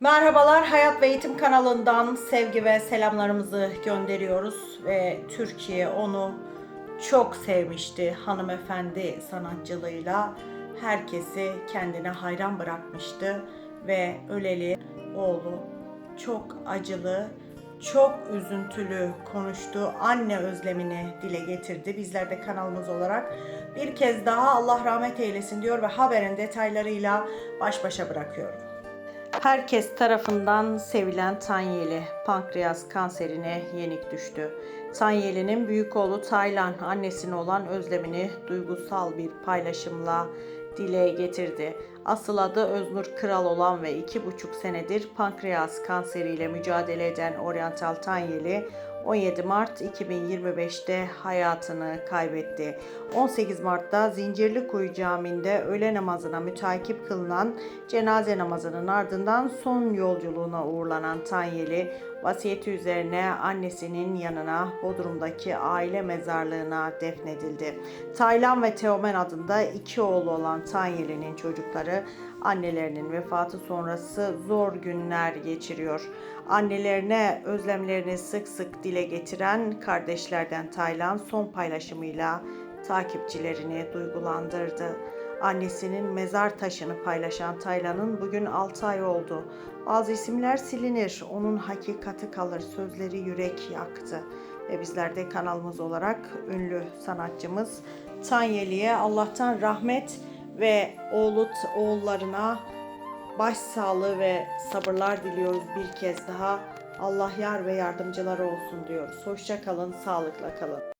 Merhabalar Hayat ve Eğitim kanalından sevgi ve selamlarımızı gönderiyoruz ve Türkiye onu çok sevmişti hanımefendi sanatçılığıyla herkesi kendine hayran bırakmıştı ve öleli oğlu çok acılı çok üzüntülü konuştu. Anne özlemini dile getirdi. Bizler de kanalımız olarak bir kez daha Allah rahmet eylesin diyor ve haberin detaylarıyla baş başa bırakıyorum. Herkes tarafından sevilen Tanyeli pankreas kanserine yenik düştü. Tanyeli'nin büyük oğlu Taylan annesine olan özlemini duygusal bir paylaşımla dile getirdi. Asıl adı Öznur Kral olan ve iki buçuk senedir pankreas kanseriyle mücadele eden Oriental Tanyeli 17 Mart 2025'te hayatını kaybetti. 18 Mart'ta Zincirlikuyu Camii'nde öğle namazına mütakip kılınan cenaze namazının ardından son yolculuğuna uğurlanan Tanyeli, vasiyeti üzerine annesinin yanına Bodrum'daki aile mezarlığına defnedildi. Taylan ve Teomen adında iki oğlu olan Tanyeli'nin çocukları annelerinin vefatı sonrası zor günler geçiriyor. Annelerine özlemlerini sık sık dile getiren kardeşlerden Taylan son paylaşımıyla takipçilerini duygulandırdı. Annesinin mezar taşını paylaşan Taylan'ın bugün 6 ay oldu. Bazı isimler silinir, onun hakikati kalır, sözleri yürek yaktı. Ve bizler de kanalımız olarak ünlü sanatçımız Tanyeli'ye Allah'tan rahmet ve oğlu oğullarına başsağlığı ve sabırlar diliyoruz bir kez daha. Allah yar ve yardımcıları olsun diyoruz. Hoşça kalın, sağlıkla kalın.